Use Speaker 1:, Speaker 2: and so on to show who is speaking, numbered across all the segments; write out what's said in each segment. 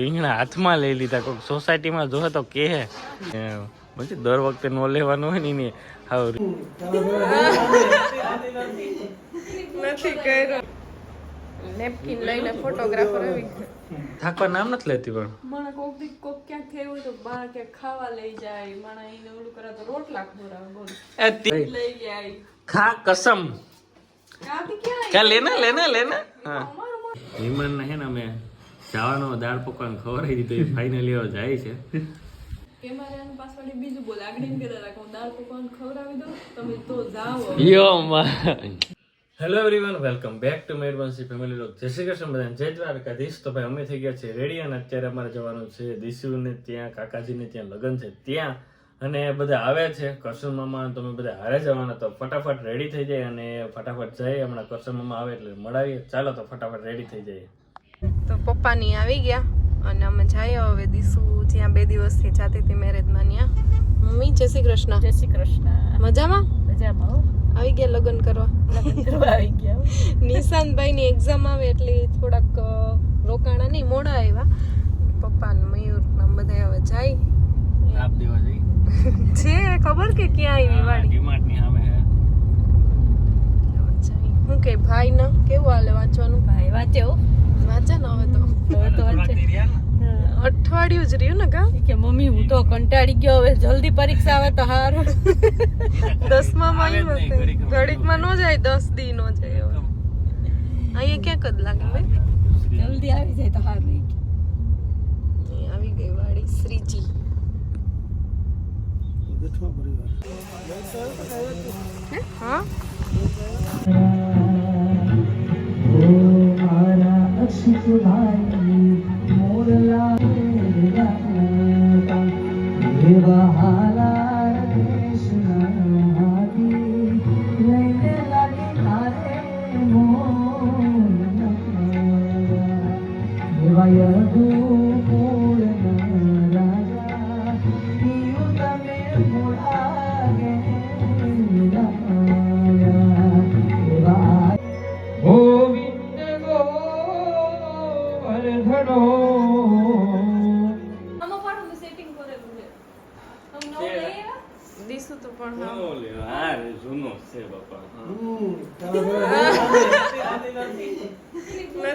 Speaker 1: રીંગણા હાથમાં લઈ લીધા. કોઈક સોસાયટીમાં જોવે તો કે. પછી દર વખતે નો લેવાનું હોય ને હાવ
Speaker 2: નથી કર્યો. નેપકિન લઈને ફોટોગ્રાફર આવી
Speaker 1: થાકવા નામ નથી લેતી પણ.
Speaker 2: મને કોક દી કોક ક્યાંક થયું હોય તો બા ક્યાંક ખાવા લઈ જાય મને એને ઓલું કરે તો રોટલા ખવડાવે બોલ.
Speaker 1: એ
Speaker 2: લઈ જાય.
Speaker 1: ખા કસમ.
Speaker 2: ક્યાં
Speaker 1: લેના લેને લેને? લેને હા.
Speaker 2: અમારું મન-
Speaker 1: હે ને અમે. જવાનો દાળ પકવાન ખવડાવી તો એ ફાઇનલી હવે જાય છે.
Speaker 2: હતા
Speaker 1: hello everyone welcome back to Mervanshi family લોક જય શ્રી કૃષ્ણ બધાને. જય દ્વારકાધીશ. તો ભાઈ અમે થઈ ગયા છે રેડી અને અત્યારે અમારે જવાનું છે દિશુને ત્યાં કાકાજીને ત્યાં લગ્ન છે ત્યાં. અને બધા આવે છે કરશન મામા તમે બધા હારે જવાના. તો ફટાફટ રેડી થઈ જાય અને ફટાફટ જઈએ. હમણાં કરશન મામા આવે એટલે મળાવીએ. ચાલો તો ફટાફટ રેડી થઈ જઈએ.
Speaker 2: તો પપ્પાની આવી ગયા અને અમે જઈએ હવે દીસુ જ્યાં બે દિવસથી જાતી હતી મેરેજમાં ત્યાં. મમ્મી જય શ્રી કૃષ્ણ.
Speaker 3: જય શ્રી કૃષ્ણ.
Speaker 2: મજામાં?
Speaker 3: મજામાં
Speaker 2: આવી ગયા લગ્ન કરવા.
Speaker 3: લગ્ન આવી ગયા
Speaker 2: નિશાંતભાઈ ની એક્ઝામ આવે એટલે થોડાક રોકાણા નહીં મોડા આવ્યા. પપ્પા ને મયુર બધા હવે જાય.
Speaker 1: આપ દેવા જઈએ
Speaker 2: છે ખબર કે ક્યાં આવી વાડી?
Speaker 1: ડીમાર્ટની સામે હું.
Speaker 2: કે ભાઈ ના કેવું હાલે વાંચવાનું?
Speaker 3: ભાઈ વાંચે હો.
Speaker 2: વાંચે ને હવે તો.
Speaker 3: હવે તો વાંચે.
Speaker 2: અઠવાડિયું જ રહ્યું ને કા
Speaker 3: કે મમ્મી હું તો કંટાળી ગયો હવે જલ્દી પરીક્ષા આવે તો હારું.
Speaker 2: દસમા માં આવ્યું ઘડીકમાં નો જાય દસ દી નો જાય હવે અહીંયા ક્યાંક જ લાગે ભાઈ.
Speaker 3: જલ્દી આવી જાય તો હારું નહીં
Speaker 2: અહીં આવી ગઈ વાડી શ્રીજી. હે? હા દીસુ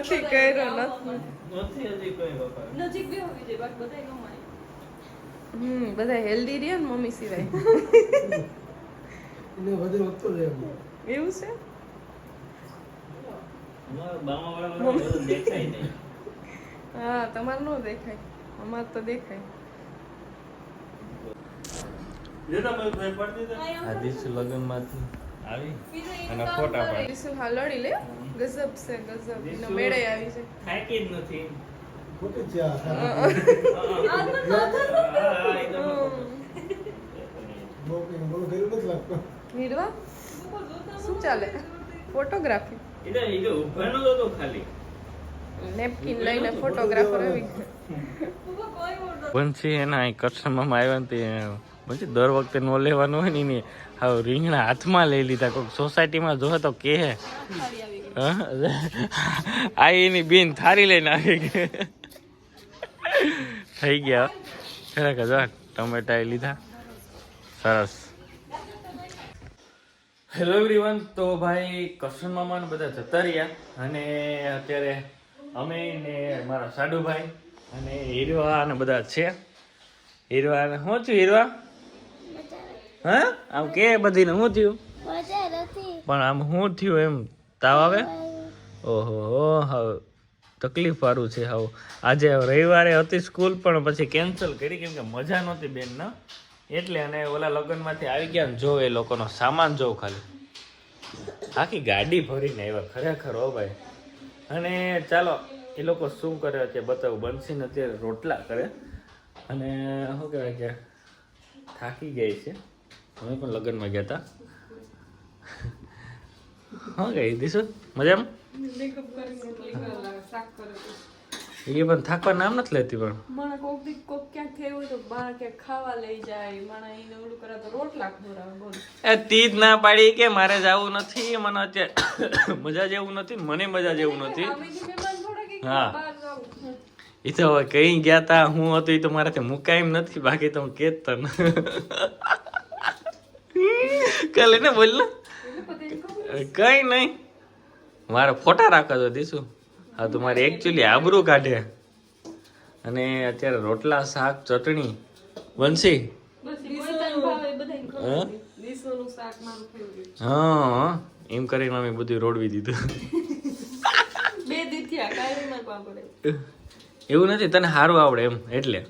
Speaker 2: નથી કર્યો નથી.
Speaker 1: નથી હજી કોઈ
Speaker 2: નજીક બે હોવી જોઈએ બાકી બધાય ન હમ બધા હેલ્ધી રહે ને મમ્મી સિવાય. એવું છે? હા તમારે નો દેખાય. અમાર તો દેખાય.
Speaker 1: આ લગ્ન લગ્નમાંથી. આવી અને ફોટા પાડી.
Speaker 2: ઈસુ હા લડી લે ગજબ છે ગજબ. એનો મેળે આવી છે.
Speaker 1: થાકી જ નથી.
Speaker 2: શું ચાલે? ફોટોગ્રાફી? નેપકિન લઈને ફોટોગ્રાફર આવી
Speaker 1: બંસી એના અહીં કસ્ટમરમાં આવ્યા ને તે પછી દર વખતે નો લેવાનું હોય ને એને હાવ રીંગણા હાથમાં લઈ લીધા. કોઈક સોસાયટીમાં જોવે તો કે? આ એની બેન થારી લઈને આવી ગઈ. થઈ ગયા. ખરેખર જો, ટમેટા લીધા. સરસ. હેલો એવરીવન તો ભાઈ કરશન મામા ને બધા જતા રહ્યા. અને અત્યારે અમે ને મારા સાડુભાઈ અને હીરવા અને બધા છે. હીરવા શું છું હીરવા? હા? આમ કે બધીને શું થયું? પણ આમ શું થયું એમ? તાવ આવે? ઓહો હવે તકલીફ વાળું છે હવે. આજે રવિવારે હતી સ્કૂલ પણ પછી કેન્સલ કરી કેમ કે મજા નહોતી બેન ના? એટલે અને ઓલા લગ્નમાંથી આવી ગયા ને જો એ લોકોનો સામાન જોઉં ખાલી. આખી ગાડી ભરીને આવ્યા ખરેખર હો ભાઈ. અને ચાલો એ લોકો શું કરે છે બતાવું. બંસીને અત્યારે રોટલા કરે. અને શું કહેવાય કે થાકી ગઈ છે. અમે પણ લગ્નમાં ગયા હતા હા ગઈ દીશું મજામાં. એ પણ થાકવા નામ નથી લેતી પણ.
Speaker 2: મને કોક દી કોક ક્યાંક થયું તો બહાર કે ખાવા લઈ જાય મને એને ઓલું કરે તો રોટલા ખવડાવે બોલ.
Speaker 1: એ તીજ ના પાડી કે મારે જવું નથી મને અત્યારે મજા જેવું નથી મને મજા જેવું નથી. હા. એ તો હવે કઈ ગયા તા હું હતું એ તો મારાથી મુકાય એમ નથી બાકી તો હું કેત તને કાલે ને બોલ ને. કઈ નહીં મારે ફોટા રાખવા તો દીશું હા તો મારે એકચ્યુઅલી આબરૂ કાઢે. અને અત્યારે રોટલા શાક ચટણી. બનશી? હા? એમ કરીને અમે બધું રોડવી દીધું.
Speaker 2: બે દીથિયા કાંઈ માં પાપડે
Speaker 1: એવું નથી તને સારું આવડે એમ એટલે.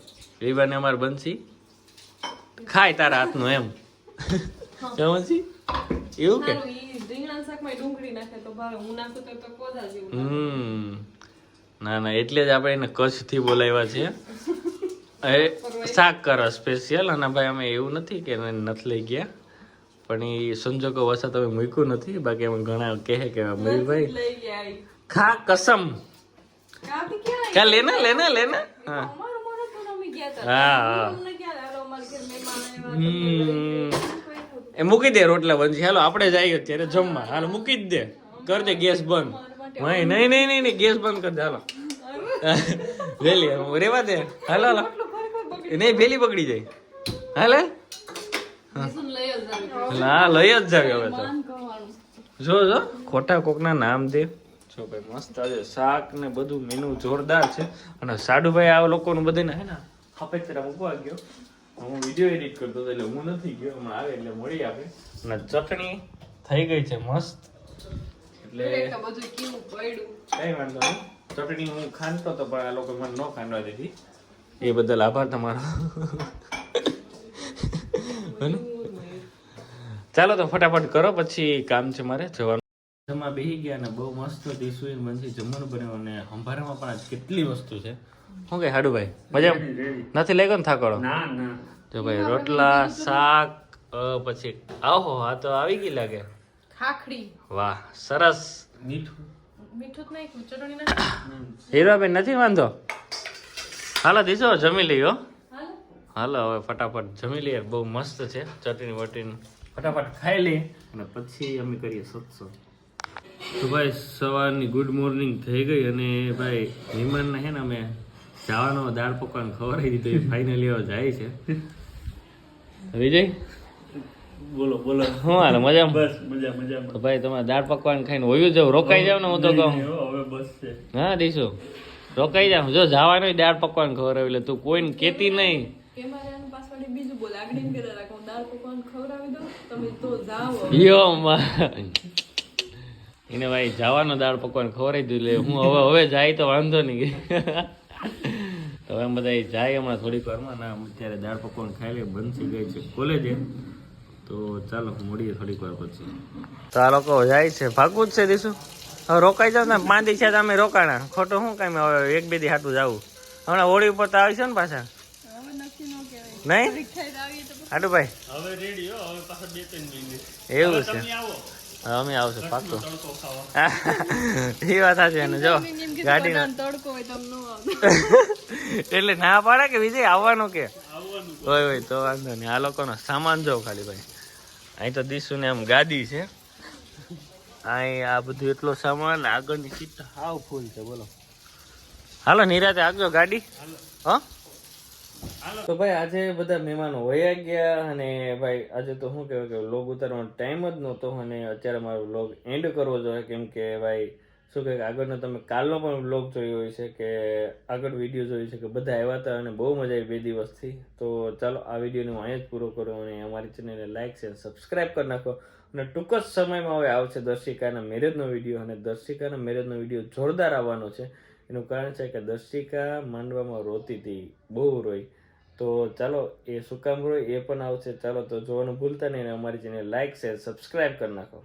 Speaker 1: એ બાને અમારે બનશી. ખાય તારા હાથનું એમ. સમજી? એવું કે? ના ના એટલે જ આપણે એને કચ્છથી બોલાવ્યા છે એ શાક કરો સ્પેશિયલ અને ભાઈ અમે એવું નથી કે એને નથી લઈ ગયા. પણ એ સંજોગો વસા તમે મૂક્યું નથી. બાકી અમે ઘણા કહે કે મયુરભાઈ ખા કસમ. કા લેને લેના લેના? હા. હા હા. એ મૂકી દે રોટલા બંધ હાલો આપણે જઈએ અત્યારે જમવા. હાલો મૂકી જ દે. કર દે ગેસ બંધ. નહીં નહીં નહીં નહીં નહીં ગેસ બંધ કર દે. હાલો. વેલી રેવા દે. હાલો હાલો. નહીં ભેલી બગડી જાય. હાલે? ના લઈ જ જાવ હવે તો. જો જો ખોટા કોકના નામ દે. જો ભાઈ મસ્ત આજે શાક ને બધું મેનુ જોરદાર છે. અને સાડુભાઈ આ લોકોનું બધાને હે ને ખપે તરા મૂકવા ગયો. હું વીડિયો એડિટ કરતો હતો એટલે હું નથી ગયો હમણાં આવે એટલે મળી આપણે અને ચટણી થઈ ગઈ છે મસ્ત. એટલે
Speaker 2: બધું કેવું પડ્યું.
Speaker 1: કઈ વાંધો નહીં. ચટણી હું ખાંડતો હતો પણ આ લોકો મને ન ખાંડવા દીધી એ બદલ આભાર તમારો? ચાલો તો ફટાફટ કરો પછી કામ છે મારે. જવાનું જમવા બેસી ગયા ને બહુ મસ્ત ડીશું બનથી જમવાનું બન્યું અને સંભારામાં પણ આજ કેટલી વસ્તુ છે. શું કે હાડુભાઈ? મજા નથી લાગ્યો ને થાકડો?
Speaker 4: ના ના.
Speaker 1: જો ભાઈ રોટલા શાક પછી આહો હા તો આવી ગઈ લાગે.
Speaker 2: ખાખડી.
Speaker 1: વાહ સરસ.
Speaker 4: મીઠું.
Speaker 2: મીઠું નાખ્યું ચટણી નાખી
Speaker 1: હીરાબેન નથી વાંધો? હાલો દીજો જમી લઈએ હો
Speaker 2: હાલો.
Speaker 1: હાલો હવે ફટાફટ જમી લઈએ. બહુ મસ્ત છે ચટણી વટણી. ફટાફટ ખાઈ લઈએ અને પછી અમે કરીએ સત્સંગ. તો ભાઈ સવારની ગુડ મોર્નિંગ થઈ ગઈ અને ભાઈ વિમાનને હે ને અમે જવાનો દાળ પકવાન ખવડાવી દીધું એ ફાઇનલી હવે જાય છે. વિજય?
Speaker 4: બોલો બોલો.
Speaker 1: હું હાલ મજામાં?
Speaker 4: બસ મજા મજામાં.
Speaker 1: તો ભાઈ તમે દાળ પકવાન ખાઈને હોયું જાવ રોકાઈ જાવ ને હું તો કહું.
Speaker 4: હવે બસ છે.
Speaker 1: હા દીશો રોકાઈ જાવ. જો જવાનું દાળ પકવાન ખવડાવી એટલે તું કોઈને કેતી નહીં.
Speaker 2: બીજું બોલ. આગળ હું દાળ પકવાન ખવડાવી દો તમે તો જાઓ.
Speaker 1: યો માં એને ભાઈ જવાનો દાળ પકવાન ખવડાવી દીધું એટલે હું હવે હવે જાય તો વાંધો નહીં. તો એમ બધા જાય હમણાં થોડીક વારમાં. ના અત્યારે દાળ પકવાન ખાઈ લે બંધ થઈ ગઈ છે કોલેજે. તો ચાલો મળીએ થોડીક વાર પછી. તો આ લોકો જાય છે. ભાગવું જ છે દીશું. હવે રોકાઈ જાવ ને. પાંચ દિવસે અમે રોકાણા. ખોટું શું કાંઈ હવે એક બે દી હાટું જવું. હમણાં હોળી ઉપર તો આવીશું ને પાછા? નહીં? હાટું ભાઈ
Speaker 4: હવે રેડી હો. હવે પાછા બે ત્રણ મિનિટ
Speaker 1: એવું છે.
Speaker 4: તમે આવો.
Speaker 1: હવે અમે આવશે પાક્કું. એ વાત સાચી અને જો ગાડી
Speaker 2: તડકો હોય તમને
Speaker 1: એટલે ના પાડે કે વિજય આવવાનું કે? હોય હોય તો વાંધો નહીં. આ લોકોનો સામાન જો ખાલી ભાઈ. અહીં તો દીસુ ને આમ ગાદી છે. અહીં આ બધું એટલો સામાન આગળની સીટ હાવ ફૂલ છે બોલો. હાલો નિરાતે આગજો ગાડી. હા? તો ભાઈ આજે બધા મહેમાનો વયા ગયા અને ભાઈ આજે તો શું કહેવાય કે લોગ ઉતારવાનો ટાઈમ જ નહોતો અને અત્યારે મારો લોગ એન્ડ કરવો જોઈએ. કેમ કે ભાઈ શું કહે આગળનો તમે કાલનો પણ બ્લોગ જોયો હોય છે કે આગળ વીડિયો જોયો છે કે બધા આવ્યા હતા અને બહુ મજા આવી બે દિવસથી. તો ચાલો આ વિડીયોને હું અહીંયા જ પૂરો કરું અને અમારી ચેનલને લાઇક છે સબસ્ક્રાઇબ કરી નાખો. અને ટૂંક જ સમયમાં હવે આવશે દર્શિકાના મેરેજનો વીડિયો અને દર્શિકાના મેરેજનો વીડિયો જોરદાર આવવાનો છે. એનું કારણ છે કે દર્શિકા માંડવામાં રોતી હતી, બહુ રોઈ. તો ચાલો, એ શું કામ રોય એ પણ આવશે. ચાલો, તો જોવાનું ભૂલતા નહીં અને અમારી ચેનલ લાઇક શેર સબસ્ક્રાઈબ કરી નાખો.